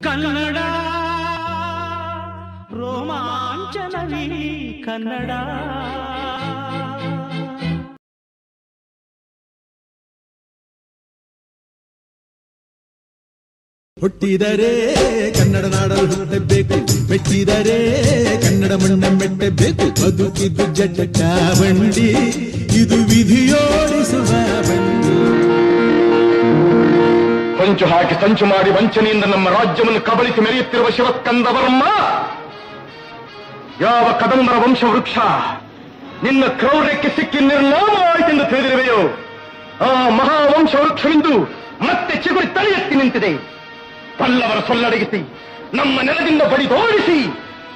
ಕನ್ನಡ ರೋಮಾಂಚನವೀ ಕನ್ನಡ ಹುಟ್ಟಿದರೆ ಕನ್ನಡ ನಾಡಲು ಹುಟ್ಟಬೇಕು ಮೆಟ್ಟಿದರೆ ಕನ್ನಡ ಮಣ್ಣ ಮೆಟ್ಟಬೇಕು ಬದುಕಿದ್ದು ಜಟಕ ಬಂಡಿ ಇದು ವಿಧಿಯೋಡಿಸುವ ಬಂಡಿ ಹೊಂಚು ಹಾಕಿ ಸಂಚು ಮಾಡಿ ವಂಚನೆಯಿಂದ ನಮ್ಮ ರಾಜ್ಯವನ್ನು ಕಬಳಿಸಿ ಮೆರೆಯುತ್ತಿರುವ ಶಿವಸ್ಕಂದ ವರ್ಮ ಯಾವ ಕದಂಬರ ವಂಶವೃಕ್ಷ, ನಿನ್ನ ಕ್ರೌರ್ಯಕ್ಕೆ ಸಿಕ್ಕಿ ನಿರ್ನಾಮವಾಯಿತೆಂದು ತಿಳಿದಿರುವೆಯೋ, ಆ ಮಹಾವಂಶ ವೃಕ್ಷವಿಂದು ಮತ್ತೆ ಚಿಗುರಿ ತಲೆ ಎತ್ತಿ ನಿಂತಿದೆ. ಪಲ್ಲವರ ಸೊಲ್ಲಡಗಿಸಿ, ನಮ್ಮ ನೆಲದಿಂದ ಬಡಿದೋಡಿಸಿ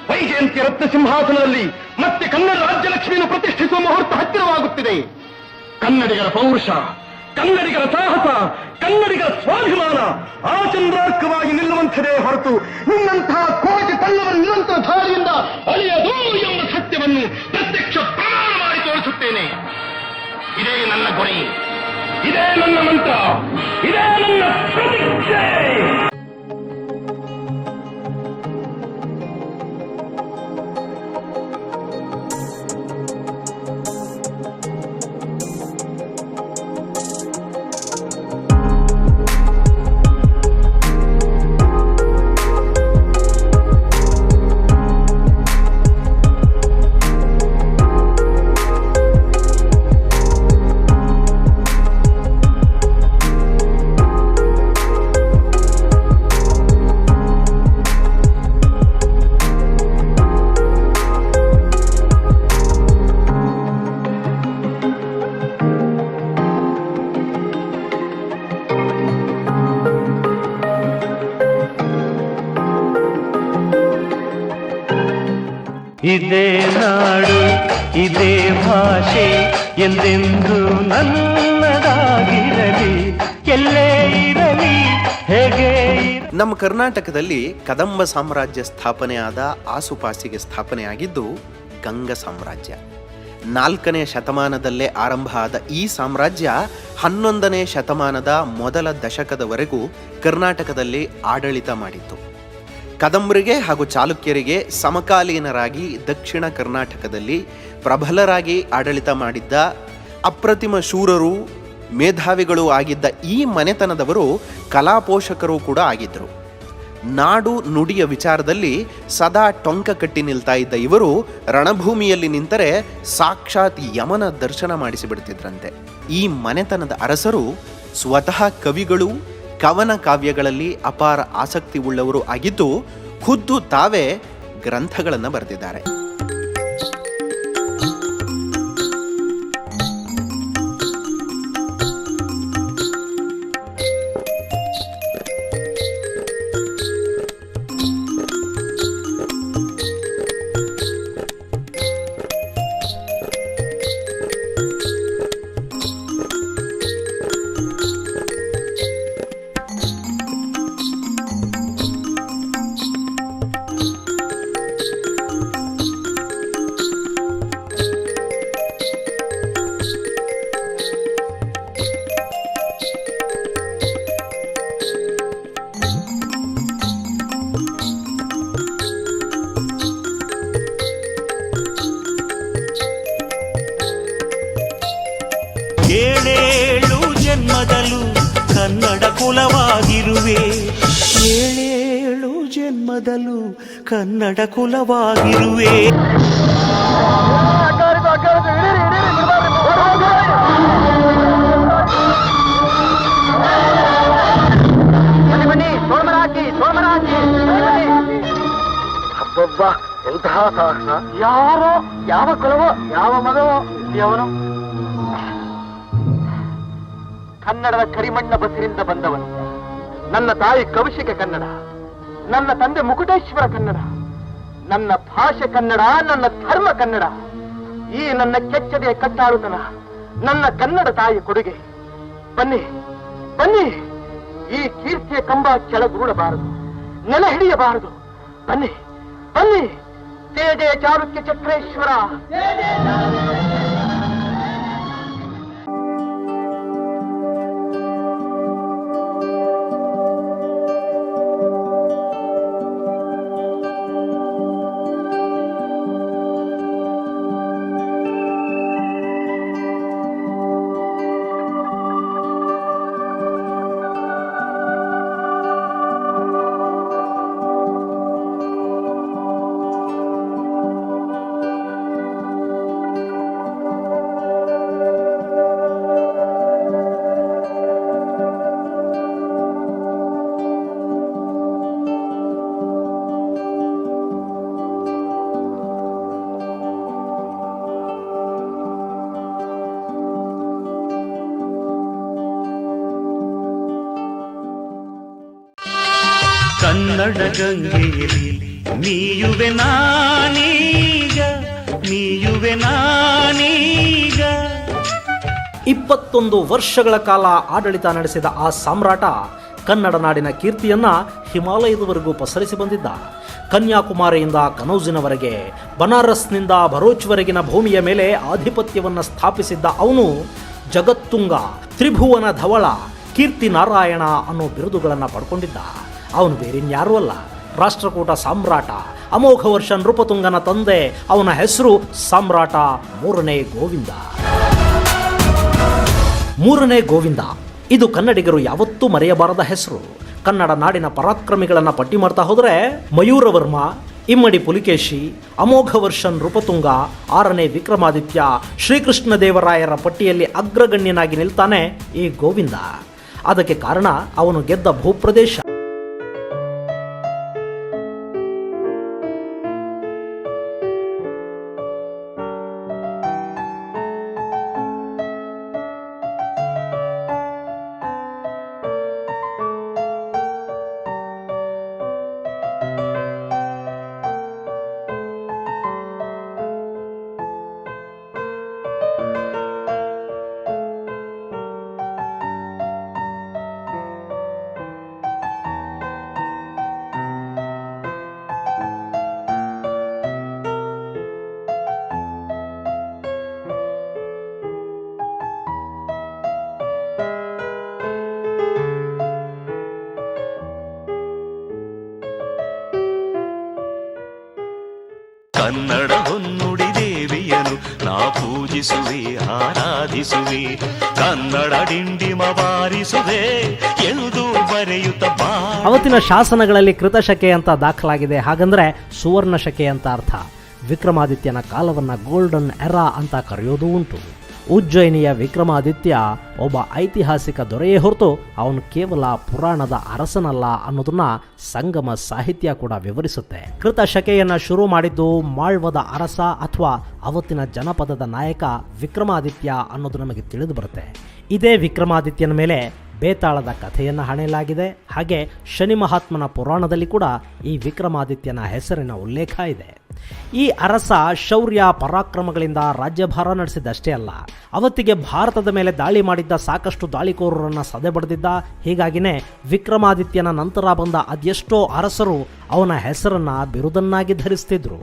ವೈಜಯಂತಿ ರತ್ನ ಸಿಂಹಾಸನದಲ್ಲಿ ಮತ್ತೆ ಕನ್ನಡ ರಾಜ್ಯಲಕ್ಷ್ಮಿಯನ್ನು ಪ್ರತಿಷ್ಠಿಸುವ ಮುಹೂರ್ತ ಹತ್ತಿರವಾಗುತ್ತಿದೆ. ಕನ್ನಡಿಗರ ಪೌರುಷ ಕನ್ನಡಿಗರ ಸಾಹಸ, ಕನ್ನಡಿಗರ ಸ್ವಾಭಿಮಾನ ಆಚಂದ್ರಾರ್ಕವಾಗಿ ನಿಲ್ಲುವಂಥದೇ ಹೊರತು ನಿನ್ನಂತಹ ಕೋಟಿ ಪಲ್ಲವರ ನಿರಂತರ ಧಾರಿಯಿಂದ ಅಳಿಯದು ಎಂಬ ಸತ್ಯವನ್ನು ಪ್ರತ್ಯಕ್ಷ ಪ್ರಮಾಣ ಮಾಡಿ ತೋರಿಸುತ್ತೇನೆ. ಇದೇ ನನ್ನ ಗುರಿ. ಇದೇ ನನ್ನ ಮಂತ್ರ. ಇದೇ ನನ್ನ ಪ್ರತಿಜ್ಞೆ. ಭಾಷೆ ಎಂದೆಂದು ನನ್ನದಾಗಿರಲಿ, ಎಲ್ಲೇ ಇರಲಿ, ಹೇಗೆ ನಮ್ಮ ಕರ್ನಾಟಕದಲ್ಲಿ ಕದಂಬ ಸಾಮ್ರಾಜ್ಯ ಸ್ಥಾಪನೆಯಾದ ಆಸುಪಾಸಿಗೆ ಸ್ಥಾಪನೆಯಾಗಿದ್ದು ಗಂಗ ಸಾಮ್ರಾಜ್ಯ. ನಾಲ್ಕನೇ ಶತಮಾನದಲ್ಲೇ ಆರಂಭ ಆದ ಈ ಸಾಮ್ರಾಜ್ಯ ಹನ್ನೊಂದನೇ ಶತಮಾನದ ಮೊದಲ ದಶಕದವರೆಗೂ ಕರ್ನಾಟಕದಲ್ಲಿ ಆಡಳಿತ ಮಾಡಿತ್ತು. ಕದಂಬರಿಗೆ ಹಾಗೂ ಚಾಲುಕ್ಯರಿಗೆ ಸಮಕಾಲೀನರಾಗಿ ದಕ್ಷಿಣ ಕರ್ನಾಟಕದಲ್ಲಿ ಪ್ರಬಲರಾಗಿ ಆಡಳಿತ ಮಾಡಿದ್ದ ಅಪ್ರತಿಮ ಶೂರರು, ಮೇಧಾವಿಗಳು ಆಗಿದ್ದ ಈ ಮನೆತನದವರು ಕಲಾಪೋಷಕರು ಕೂಡ ಆಗಿದ್ದರು. ನಾಡು ನುಡಿಯ ವಿಚಾರದಲ್ಲಿ ಸದಾ ಟೊಂಕ ಕಟ್ಟಿ ನಿಲ್ತಾ ಇದ್ದ ಇವರು ರಣಭೂಮಿಯಲ್ಲಿ ನಿಂತರೆ ಸಾಕ್ಷಾತ್ ಯಮನ ದರ್ಶನ ಮಾಡಿಸಿಬಿಡ್ತಿದ್ರಂತೆ. ಈ ಮನೆತನದ ಅರಸರು ಸ್ವತಃ ಕವಿಗಳು, ಕವನ ಕಾವ್ಯಗಳಲ್ಲಿ ಅಪಾರ ಆಸಕ್ತಿ ಉಳ್ಳವರು ಆಗಿದ್ದು ಖುದ್ದು ತಾವೇ ಗ್ರಂಥಗಳನ್ನು ಬರೆದಿದ್ದಾರೆ. ಕನ್ನಡ ಕುಲವಾಗಿರುವೆ ಅಬ್ಬಬ್ಬ ಎಂತಹ ಸಾಹಸ ಯಾರೋ ಯಾವ ಕುಲವೋ ಯಾವ ಮಗವೋ ಇಲ್ಲಿಯವನು ಕನ್ನಡದ ಕರಿಮಣ್ಣ ಬಸಿರಿಂದ ಬಂದವನು. ನನ್ನ ತಾಯಿ ಕೌಶಿಕ ಕನ್ನಡ. ನನ್ನ ತಂದೆ ಮುಕುಟೇಶ್ವರ ಕನ್ನಡ. ನನ್ನ ಭಾಷೆ ಕನ್ನಡ, ನನ್ನ ಧರ್ಮ ಕನ್ನಡ. ಈ ನನ್ನ ಕೆಚ್ಚದೆ ಕಟ್ಟಾಳುತನ, ನನ್ನ ಕನ್ನಡ ತಾಯಿ ಕೊಡುಗೆ. ಬನ್ನಿ ಬನ್ನಿ. ಈ ಕೀರ್ತಿಯ ಕಂಬ ಕೆಳಗೂಡಬಾರದು ನೆಲ ಹಿಡಿಯಬಾರದು. ಬನ್ನಿ ಬನ್ನಿ. ತೇಜೆ ಚಾರುಕ್ಯ ಚಕ್ರೇಶ್ವರ. ಕನ್ನಡ ಗಂಗೆಯಲ್ಲಿ ನೀಯುವೆ ನಾನೀಗ ನೀಯುವೆ ನಾನೀಗ. ಇಪ್ಪತ್ತೊಂದು ವರ್ಷಗಳ ಕಾಲ ಆಡಳಿತ ನಡೆಸಿದ ಆ ಸಾಮ್ರಾಟ ಕನ್ನಡ ನಾಡಿನ ಕೀರ್ತಿಯನ್ನ ಹಿಮಾಲಯದವರೆಗೂ ಪಸರಿಸಿ ಬಂದಿದ್ದ. ಕನ್ಯಾಕುಮಾರಿಯಿಂದ ಕನೌಜಿನವರೆಗೆ, ಬನಾರಸ್ನಿಂದ ಭರೋಚ್ವರೆಗಿನ ಭೂಮಿಯ ಮೇಲೆ ಆಧಿಪತ್ಯವನ್ನು ಸ್ಥಾಪಿಸಿದ್ದ ಅವನು ಜಗತ್ತುಂಗ, ತ್ರಿಭುವನ ಧವಳ, ಕೀರ್ತಿ ನಾರಾಯಣ ಅನ್ನೋ ಬಿರುದುಗಳನ್ನು ಪಡ್ಕೊಂಡಿದ್ದ. ಅವನು ಬೇರಿನ್ಯಾರೂ ಅಲ್ಲ. ರಾಷ್ಟ್ರಕೂಟ ಸಾಮ್ರಾಟ, ಅಮೋಘ ವರ್ಷ ನೃಪತುಂಗನ ತಂದೆ, ಅವನ ಹೆಸರು ಸಾಮ್ರಾಟ ಮೂರನೇ ಗೋವಿಂದ. ಮೂರನೇ ಗೋವಿಂದ, ಇದು ಕನ್ನಡಿಗರು ಯಾವತ್ತೂ ಮರೆಯಬಾರದ ಹೆಸರು. ಕನ್ನಡ ನಾಡಿನ ಪರಾಕ್ರಮಿಗಳನ್ನ ಪಟ್ಟಿ ಮಾಡ್ತಾ ಹೋದರೆ ಮಯೂರವರ್ಮ ಇಮ್ಮಡಿ ಪುಲಿಕೇಶಿ, ಅಮೋಘ ವರ್ಷ ನೃಪತುಂಗ ಆರನೇ ವಿಕ್ರಮಾದಿತ್ಯ, ಶ್ರೀಕೃಷ್ಣ ದೇವರಾಯರ ಪಟ್ಟಿಯಲ್ಲಿ ಅಗ್ರಗಣ್ಯನಾಗಿ ನಿಲ್ತಾನೆ ಈ ಗೋವಿಂದ. ಅದಕ್ಕೆ ಕಾರಣ ಅವನು ಗೆದ್ದ ಭೂಪ್ರದೇಶ. ಕನ್ನಡ ಹೊನ್ನುಡಿ ದೇವಿಯನು ನಾ ಪೂಜಿಸುವೆ ಆರಾಧಿಸುವೆ ಕನ್ನಡ ಡಿಂಡಿಮ ಬಾರಿಸುವೆ ಎಳುದು ಬರೆಯುತ್ತ ಅವತ್ತಿನ ಶಾಸನಗಳಲ್ಲಿ ಕೃತಶಕೆ ಅಂತ ದಾಖಲಾಗಿದೆ. ಹಾಗಂದ್ರೆ ಸುವರ್ಣ ಶಕೆ ಅಂತ ಅರ್ಥ. ವಿಕ್ರಮಾದಿತ್ಯನ ಕಾಲವನ್ನ ಗೋಲ್ಡನ್ ಎರಾ ಅಂತ ಕರೆಯೋದು ಉಂಟು. ಉಜ್ಜಯಿನಿಯ ವಿಕ್ರಮಾದಿತ್ಯ ಒಬ್ಬ ಐತಿಹಾಸಿಕ ದೊರೆಯೇ ಹೊರತು ಅವನು ಕೇವಲ ಪುರಾಣದ ಅರಸನಲ್ಲ ಅನ್ನೋದನ್ನ ಸಂಗಮ ಸಾಹಿತ್ಯ ಕೂಡ ವಿವರಿಸುತ್ತೆ. ಕೃತ ಶಕೆಯನ್ನ ಶುರು ಮಾಡಿದ್ದು ಮಾಳ್ವದ ಅರಸ ಅಥವಾ ಅವತ್ತಿನ ಜನಪದದ ನಾಯಕ ವಿಕ್ರಮಾದಿತ್ಯ ಅನ್ನೋದು ನಮಗೆ ತಿಳಿದು ಬರುತ್ತೆ. ಇದೇ ವಿಕ್ರಮಾದಿತ್ಯನ ಮೇಲೆ ಬೇತಾಳದ ಕಥೆಯನ್ನು ಹಣೆಯಲಾಗಿದೆ. ಹಾಗೆ ಶನಿ ಮಹಾತ್ಮನ ಪುರಾಣದಲ್ಲಿ ಕೂಡ ಈ ವಿಕ್ರಮಾದಿತ್ಯನ ಹೆಸರಿನ ಉಲ್ಲೇಖ ಇದೆ. ಈ ಅರಸ ಶೌರ್ಯ ಪರಾಕ್ರಮಗಳಿಂದ ರಾಜ್ಯಭಾರ ನಡೆಸಿದ್ದಷ್ಟೇ ಅಲ್ಲ, ಅವತ್ತಿಗೆ ಭಾರತದ ಮೇಲೆ ದಾಳಿ ಮಾಡಿದ್ದ ಸಾಕಷ್ಟು ದಾಳಿಕೋರರನ್ನ ಸದೆಬಡಿದಿದ್ದ ಹೀಗಾಗಿನೇ ವಿಕ್ರಮಾದಿತ್ಯನ ನಂತರ ಬಂದ ಅದೆಷ್ಟೋ ಅರಸರು ಅವನ ಹೆಸರನ್ನ ಬಿರುದನ್ನಾಗಿ ಧರಿಸ್ತಿದ್ರು.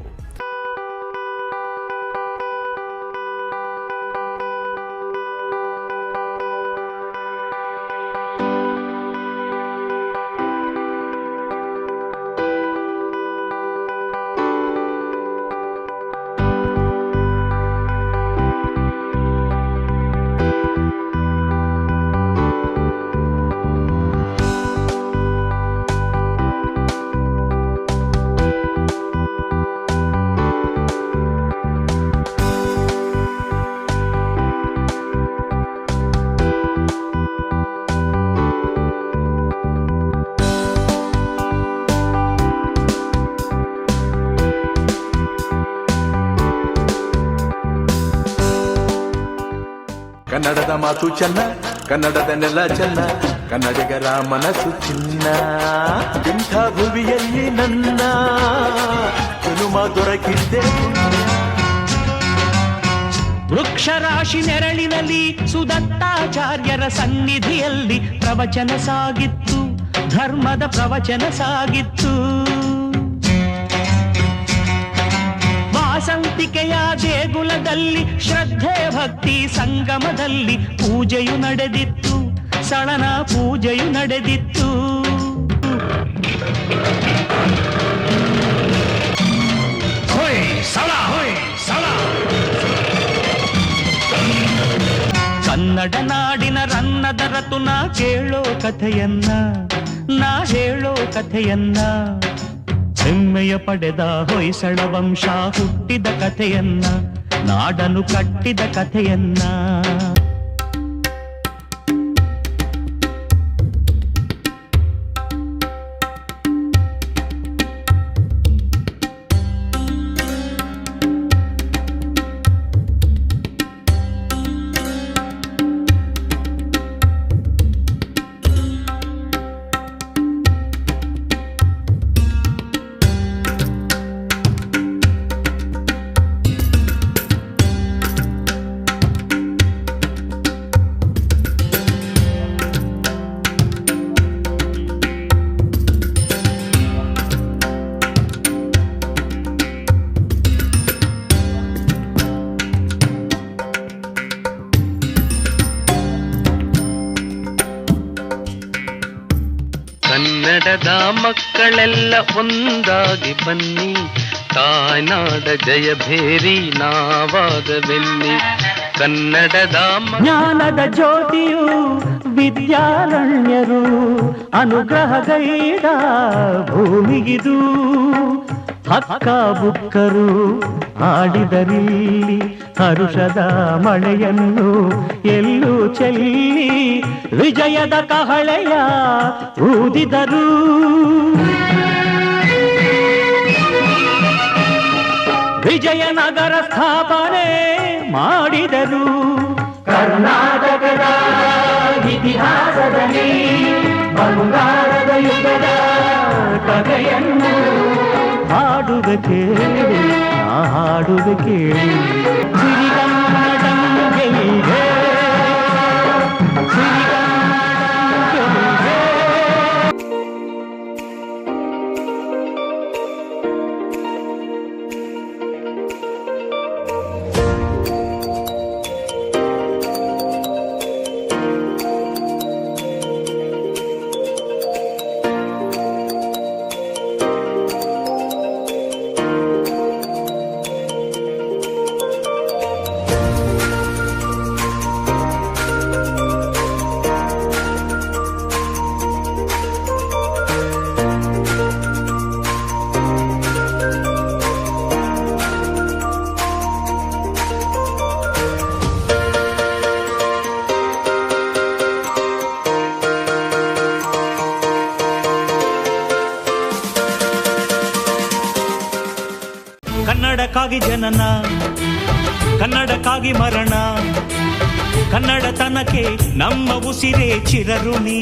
ಕನ್ನಡದ ಮಾತು ಚೆನ್ನ, ಕನ್ನಡದ ನೆಲ ಚೆನ್ನ ಕನ್ನಡಿಗರ ಮನಸ್ಸು ಚಿನ್ನ. ಇಂಥ ಭುವಿಯಲ್ಲಿ ನನ್ನ ಜನುಮ ದೊರಕಿದ್ದೆ. ವೃಕ್ಷರಾಶಿ ನೆರಳಿನಲ್ಲಿ ಸುದತ್ತಾಚಾರ್ಯರ ಸನ್ನಿಧಿಯಲ್ಲಿ ಪ್ರವಚನ ಸಾಗಿತ್ತು, ಧರ್ಮದ ಪ್ರವಚನ ಸಾಗಿತ್ತು. ದೇಗುಲದಲ್ಲಿ ಶ್ರದ್ಧೆ ಭಕ್ತಿ ಸಂಗಮದಲ್ಲಿ ಪೂಜೆಯು ನಡೆದಿತ್ತು ಸಳನ ಪೂಜೆಯು ನಡೆದಿತ್ತು. ಹೊಯ್ ಸಳ ಹೊಯ್ ಸಳ. ಕನ್ನಡ ನಾಡಿನ ರನ್ನದ ನಾ ಕೇಳೋ ಕಥೆಯನ್ನ ನಾ ಹೇಳೋ ಕಥೆಯನ್ನ. ಹೆಮ್ಮೆಯ ಪಡೆದ ಹೊಯ್ಸಳ ವಂಶ ಹುಟ್ಟಿದ ಕಥೆಯನ್ನ ನಾಡನು ಕಟ್ಟಿದ ಕಥೆಯನ್ನ ಕನ್ನಡದ ಮಕ್ಕಳೆಲ್ಲ ಒಂದಾಗಿ ಬನ್ನಿ. ತಾಯ್ನಾಡ ಜಯ ಭೇರಿ ನಾವಾಗಬೆನ್ನಿ ಕನ್ನಡದ ಜ್ಞಾನದ ಜ್ಯೋತಿಯು, ವಿದ್ಯಾರಣ್ಯರು ಅನುಗ್ರಹಗೈದ ಭೂಮಿಗಿದು. ಹಕ್ಕ ಬುಕ್ಕರು ಆಡಿದರಿಲ್ಲಿ ಹರುಷದ ಮಳೆಯನ್ನು ಎಲ್ಲೂ ಚೆಲ್ಲಿ ವಿಜಯದ ಕಹಳೆಯ ಊದಿದರು. ವಿಜಯನಗರ ಸ್ಥಾಪನೆ ಮಾಡಿದರು. ಕರ್ನಾಟಕದ ಇತಿಹಾಸದಲ್ಲಿ ಬಂಗಾರದ ಯುಗದ ಕಥೆಯನ್ನು ಹಾಡುವೆ ಕೇಳಿ ನಾ ಹಾಡುವೆ ಕೇಳಿ ಸಿರಿಗನ್ನಡಂ ಗೆಲ್ಗೆ. ಸಿರಿಗನ್ನಡಂ ಕನ್ನಡಕ್ಕಾಗಿ ಮರಣ ಕನ್ನಡತನಕ್ಕೆ ನಮ್ಮ ಉಸಿರೇ ಚಿರಋಣಿ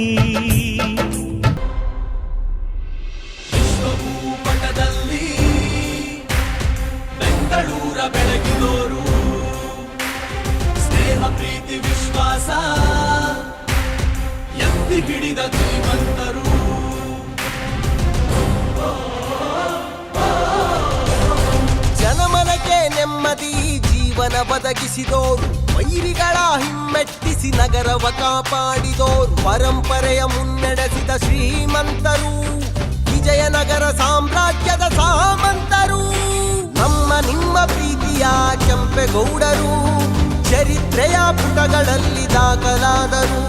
ಬದಗಿಸಿದೋರು ವೈರಿಗಳ ಹಿಮ್ಮೆಟ್ಟಿಸಿ ನಗರವ ಕಾಪಾಡಿದೋರು, ಪರಂಪರೆಯ ಮುನ್ನಡೆಸಿದ ಶ್ರೀಮಂತರು, ವಿಜಯನಗರ ಸಾಮ್ರಾಜ್ಯದ ಸಾಮಂತರು, ನಮ್ಮ ನಿಮ್ಮ ಪ್ರೀತಿಯ ಕೆಂಪೇಗೌಡರು, ಚರಿತ್ರೆಯ ಪುಟಗಳಲ್ಲಿ ದಾಖಲಾದರು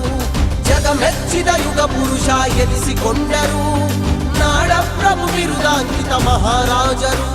ಜಗ ಮೆಚ್ಚಿದ ಯುಗ ಪುರುಷ ಎನಿಸಿಕೊಂಡರು ನಾಡ ಪ್ರಭು ಬಿರುದಾಂಕಿತ ಮಹಾರಾಜರು.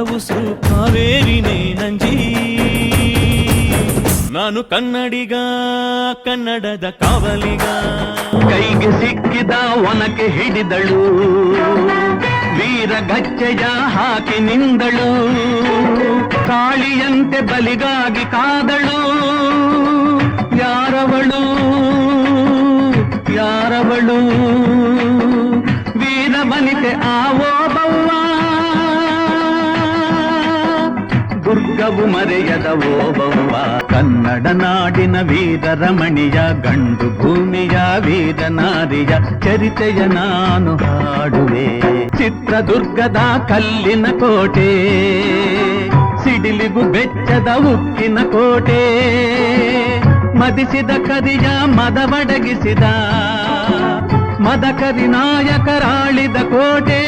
ಉಸಿರು ಕಾವೇರಿನೇ ನಂಜಿ ನಾನು ಕನ್ನಡಿಗ, ಕನ್ನಡದ ಕಾವಲಿಗ. ಕೈಗೆ ಸಿಕ್ಕಿದ ಒನಕೆ ಹಿಡಿದಳು. ವೀರ ಗಚ್ಚೆಯ ಹಾಕಿ ನಿಂದಳು. ಕಾಳಿಯಂತೆ ಬಲಿಗಾಗಿ ಕಾದಳು. ಯಾರವಳು ಯಾರವಳು? ವೀರ ಬನಿತೆ ಆವೋ ದುರ್ಗವು ಮರೆಯದ ಓಬವ್ವ. ಕನ್ನಡ ನಾಡಿನ ವೀರರಮಣಿಯ ಗಂಡು ಭೂಮಿಯ ವೀರನಾರಿಯ ಚರಿತೆಯ ನಾನು ಹಾಡುವೆ. ಚಿತ್ರದುರ್ಗದ ಕಲ್ಲಿನ ಕೋಟೆ, ಸಿಡಿಲಿಗು ಬೆಚ್ಚದ ಉಕ್ಕಿನ ಕೋಟೆ, ಮದಿಸಿದ ಕರಿಯ ಮದವಡಗಿಸಿದ ಮದಕರಿ ನಾಯಕರಾಳಿದ ಕೋಟೆ.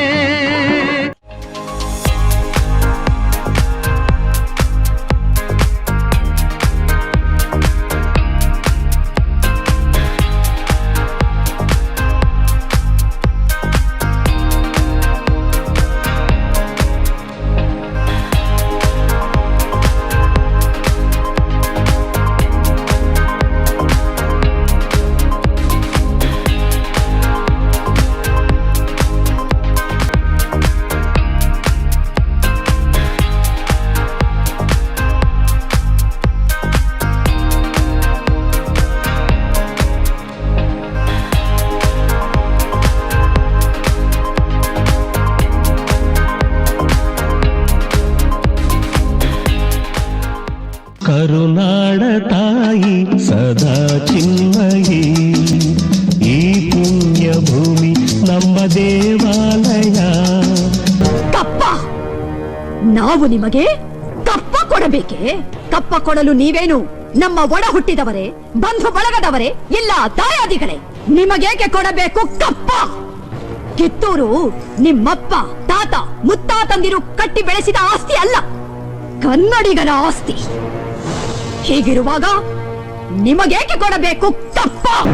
ಈ ಪುಣ್ಯ ಭೂಮಿ ನಮ್ಮ ದೇವಾಲಯ. ಕಪ್ಪ! ನಾವು ನಿಮಗೆ ಕಪ್ಪ ಕೊಡಬೇಕೆ? ಕಪ್ಪ ಕೊಡಲು ನೀವೇನು ನಮ್ಮ ಒಡ ಹುಟ್ಟಿದವರೇ, ಬಂಧು ಬಳಗದವರೇ ಇಲ್ಲ ತಾಯಾದಿಗಳೇ ನಿಮಗೇಕೆ ಕೊಡಬೇಕು ಕಪ್ಪ? ಕಿತ್ತೂರು ನಿಮ್ಮಪ್ಪ, ತಾತ, ಮುತ್ತಾತಂದಿರು ಕಟ್ಟಿ ಬೆಳೆಸಿದ ಆಸ್ತಿ ಅಲ್ಲ ಕನ್ನಡಿಗರ ಆಸ್ತಿ. ಹೀಗಿರುವಾಗ ನಿಮಗೇಕೆ ಕೊಡಬೇಕು ತಪ್ಪು?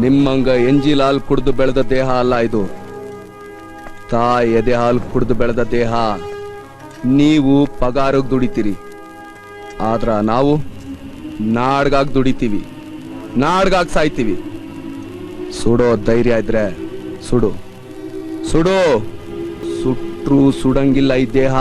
ನಿಮ್ಮಂಗ ಎಂಜಿಲ್ ಹಾಲು ಕುಡಿದು ಬೆಳೆದ ದೇಹ ಅಲ್ಲ ಇದು. ತಾಯಿ ಎದೆ ಹಾಲು ಕುಡಿದು ಬೆಳೆದ ದೇಹ. ನೀವು ಪಗಾರಕ್ಕೆ ದುಡಿತೀರಿ. ಆದ್ರ ನಾವು ನಾಡ್ಗಾಗ್ ದುಡಿತೀವಿ. ನಾಡ್ಗಾಗ್ ಸಾಯ್ತೀವಿ. ಸುಡೋ ಧೈರ್ಯ ಇದ್ರೆ ಸುಡು. ಸುಡು. ಸುಟ್ರು ಸುಡಂಗಿಲ್ಲ ಈ ದೇಹ.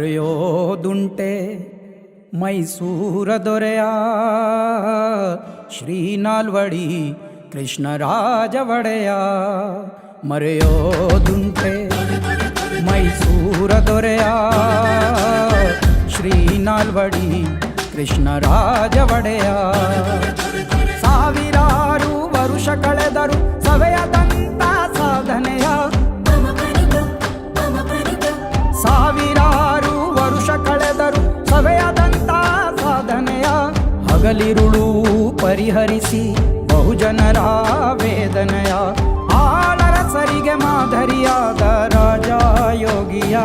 ಮರೆಯೋದುಂಟೆ ಮೈಸೂರ ದೊರೆಯ ಶ್ರೀನಾಲ್ವಡಿ ಕೃಷ್ಣರಾಜ ಒಡೆಯ. ಮರೆಯೋದುಂಟೆ ಮೈಸೂರ ದೊರೆಯ ಶ್ರೀನಾಲ್ವಡಿ ಕೃಷ್ಣರಾಜ ಒಡೆಯ. ಸಾವಿರಾರು ವರುಷ ಕಳೆದರು ಸವೆಯದಂತ ಸಾಧನೆಯ ಹಗಲಿರುಳು ಪರಿಹರಿಸಿ ಬಹುಜನರ ವೇದನೆಯ ಆಳರಸರಿಗೆ ಮಾದರಿಯಾದ ರಾಜ ಯೋಗಿಯ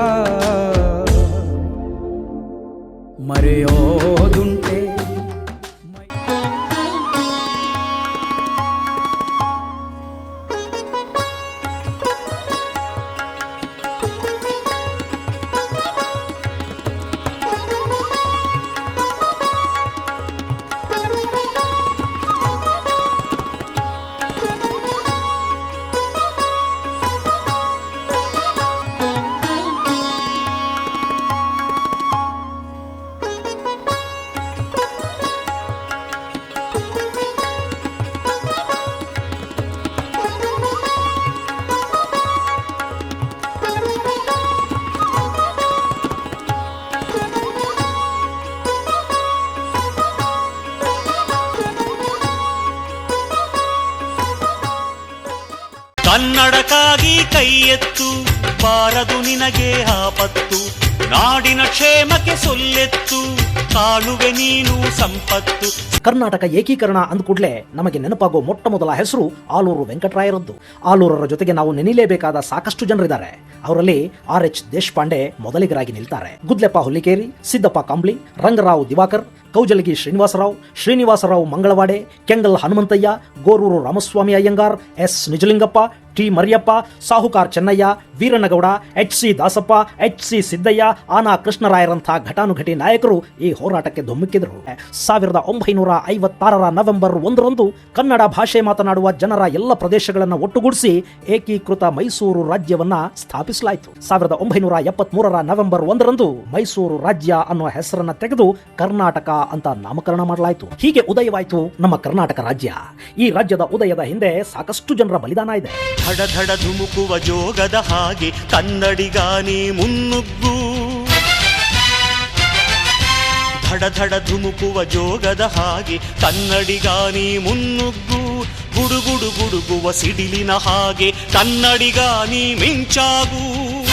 ಮರೆಯೋದುಂಟೆ ಕನ್ನಡಕ್ಕಾಗಿ ಕೈ ಎತ್ತು, ಬಾರದು ನಿನಗೆ ಆಪತ್ತು ನಾಡಿನ ಕ್ಷೇಮಕ್ಕೆ ಸೊಲ್ಲೆತ್ತು ಕಾಣುವೆ ನೀನು ಸಂಪತ್ತು. ಕರ್ನಾಟಕ ಏಕೀಕರಣ ಅಂದ ಕೂಡಲೇ ನಮಗೆ ನೆನಪಾಗೋ ಮೊಟ್ಟ ಮೊದಲ ಹೆಸರು ಆಲೂರು ವೆಂಕಟರಾಯರದ್ದು. ಆಲೂರರ ಜೊತೆಗೆ ನಾವು ನೆನಿಲೇಬೇಕಾದ ಸಾಕಷ್ಟು ಜನರಿದ್ದಾರೆ. ಅವರಲ್ಲಿ ಆರ್ ಎಚ್ ದೇಶಪಾಂಡೆ ಮೊದಲಿಗರಾಗಿ ನಿಲ್ತಾರೆ. Gudleppa Hullikeri, Siddappa Kambli, Rangarao Diwakar, Kaujalagi Srinivasrao Srinivasrao Mangalwade, Kengal Hanumanthaiah, Goruru Ramaswamy Iyengar, S Nijalingappa T Mariyappa, Sahukar Channaiah, Veeranagowda, H C Dasappa, H C Siddaiah, ಆನಾ ಕೃಷ್ಣರಾಯರಂಥ ಘಟಾನುಘಟಿ ನಾಯಕರು ಈ ಹೋರಾಟಕ್ಕೆ ಧುಮ್ಮಿಕ್ಕಿದರು ಸಾವಿರದ ಒಂಬೈನೂರ ಐವತ್ತಾರರ ನವೆಂಬರ್ ಒಂದರಂದು ಕನ್ನಡ ಭಾಷೆ ಮಾತನಾಡುವ ಜನರ ಎಲ್ಲ ಪ್ರದೇಶಗಳನ್ನು ಒಟ್ಟುಗೂಡಿಸಿ ಏಕೀಕೃತ ಮೈಸೂರು ರಾಜ್ಯವನ್ನ ಸ್ಥಾಪಿಸಲಾಯಿತು. ಸಾವಿರದ ಒಂಬೈನೂರ ಎಪ್ಪತ್ಮೂರರ ನವೆಂಬರ್ ಒಂದರಂದು ಮೈಸೂರು ರಾಜ್ಯ ಅನ್ನೋ ಹೆಸರನ್ನ ತೆಗೆದು ಕರ್ನಾಟಕ ಅಂತ ನಾಮಕರಣ ಮಾಡಲಾಯಿತು. ಹೀಗೆ ಉದಯವಾಯಿತು ನಮ್ಮ ಕರ್ನಾಟಕ ರಾಜ್ಯ. ಈ ರಾಜ್ಯದ ಉದಯದ ಹಿಂದೆ ಸಾಕಷ್ಟು ಜನರ ಬಲಿದಾನ ಇದೆ. ಧಡ ಧಡ ಧುಮುಕುವ ಜೋಗದ ಹಾಗೆ ಕನ್ನಡಿಗಾನಿ ಮುನ್ನುಗ್ಗು. ಧಡಧಡ ಧಡ ಧುಮುಕುವ ಜೋಗದ ಹಾಗೆ ಕನ್ನಡಿಗಾನಿ ಮುನ್ನುಗ್ಗು. ಗುಡುಗುಡು ಗುಡುಗುವ ಸಿಡಿಲಿನ ಹಾಗೆ ಕನ್ನಡಿಗಾನಿ ಮಿಂಚಾಗು.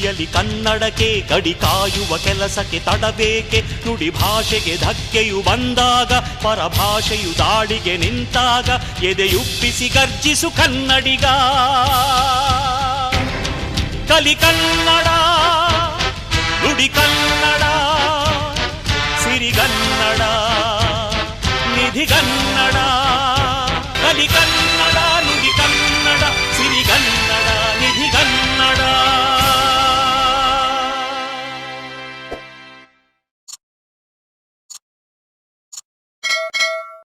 ಮಿಡಿಯಲಿ ಕನ್ನಡಕ್ಕೆ ಕಡಿ ಕಾಯುವ ಕೆಲಸಕ್ಕೆ ತಡಬೇಕೆ? ನುಡಿ ಭಾಷೆಗೆ ಧಕ್ಕೆಯು ಬಂದಾಗ, ಪರಭಾಷೆಯು ದಾಳಿಗೆ ನಿಂತಾಗ, ಎದೆಯುಪ್ಪಿಸಿ ಗರ್ಜಿಸು ಕನ್ನಡಿಗ. ಕಲಿ ಕನ್ನಡ, ನುಡಿ ಕನ್ನಡ ಸಿರಿಗನ್ನಡ ನಿಧಿಗನ್ನಡ ಕಲಿ ಕನ್ನಡ.